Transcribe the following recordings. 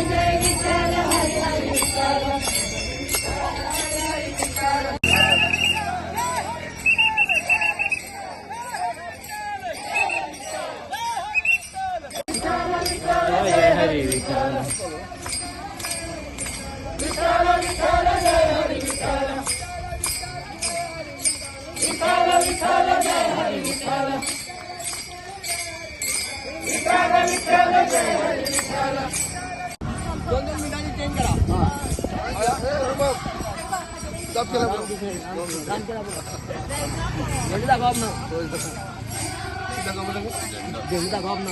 Jai Hari Jai दोन दोन मिनिटांनी चेंज करा. स्टॉप केला झेंडू दाखवा आपण झेंडू दाखवा आपण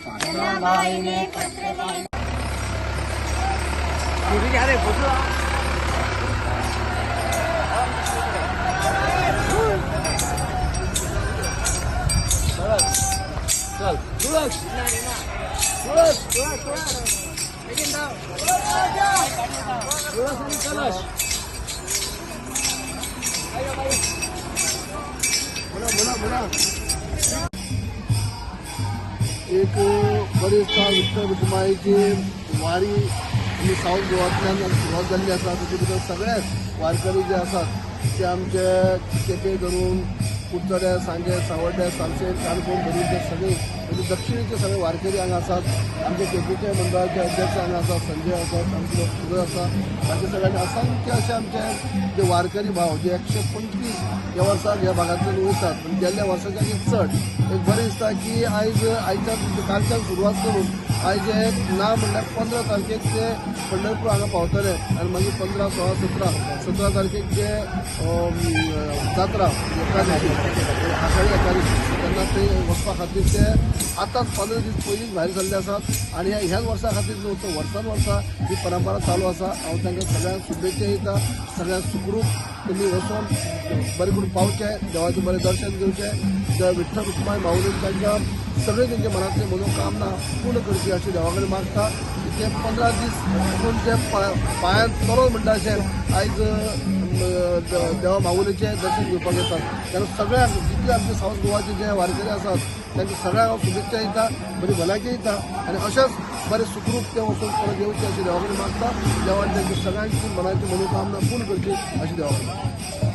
मंडळ अध्यक्ष फोटो घ्या रे फोटो चल सुरज सुरज सुरज आणि कलश बोला बोला बोला एक बरेचसा विठ्ठल रुक्माईची वारी ही साऊथ गोवांतल्यान सुरवात जाल्ली आसा ताचे भितर सगळेच वारकरी जे आसात ते आमचे केपे धरून कुडचड्या सांगे सावड्ड्या सालसेट काणकोण धरून ते सगळे म्हणजे दक्षिणेचे सगळे वारकरी हांगा आसात आमचे केपेचे मंडळाचे अध्यक्ष हांगा आसात संजय आसात आमचे सुरज आसा बाकी सगळ्यांनी असंख्य असे आमचे जे वारकरी भाव जे एकशे पंचवीस ह्या वर्साक ह्या भागांतल्यान वयतात पण गेल्ल्या वर्साच्या चड एक बरें दिसता की आयज आयच्या म्हणजे कालच्यान सुरवात करून आयज एक ना म्हणल्यार पंदरा तारखेक ते पंढरपूर हांगा पावतले. आनी मागीर पंदरा सोळा सतरा सतरा तारखेक जे जात्रा एकादशी आषाढी एकादशी तेन्ना ते वचपा खातीर ते आतांच पंदरा दीस पयलींच भायर सरले आसात आनी ह्या ह्याच वर्सा खातीर न्हू तर वर्सान वर्सा ही परंपरा चालू आसा हांव तांकां सगळ्यांक शुभेच्छा दिता सगळ्यांक सुखरूप तुमी वचून बरें करून पावचे. देवाचें बरें दर्शन घेवचें विठ्ठल रुक्माई माऊलीन तांकां सगळे तेंच्या म्हणून कामना पूर्ण करची अशी देवा कडेन मागता. ते पंदरा दीस पूण ते पा- पांयांत म्हणटा अशें आयज देवा माऊलीचें दर्शन घेवपाक येतात तेन्ना सगळ्यांक जितले आमचे सावथ गोवाचे जे वारकरी आसात तांकां सगळ्यांक हांव शुभेच्छा दिता बरी म्हणजे भलायकी दिता आनी अशेंच बरें सुखरूप ते वचून परत येवचे अशें देवा कडेन मागता देवान तांची सगळ्यांची मनाची मनोकामना पूर्ण करची अशें देवा कडेन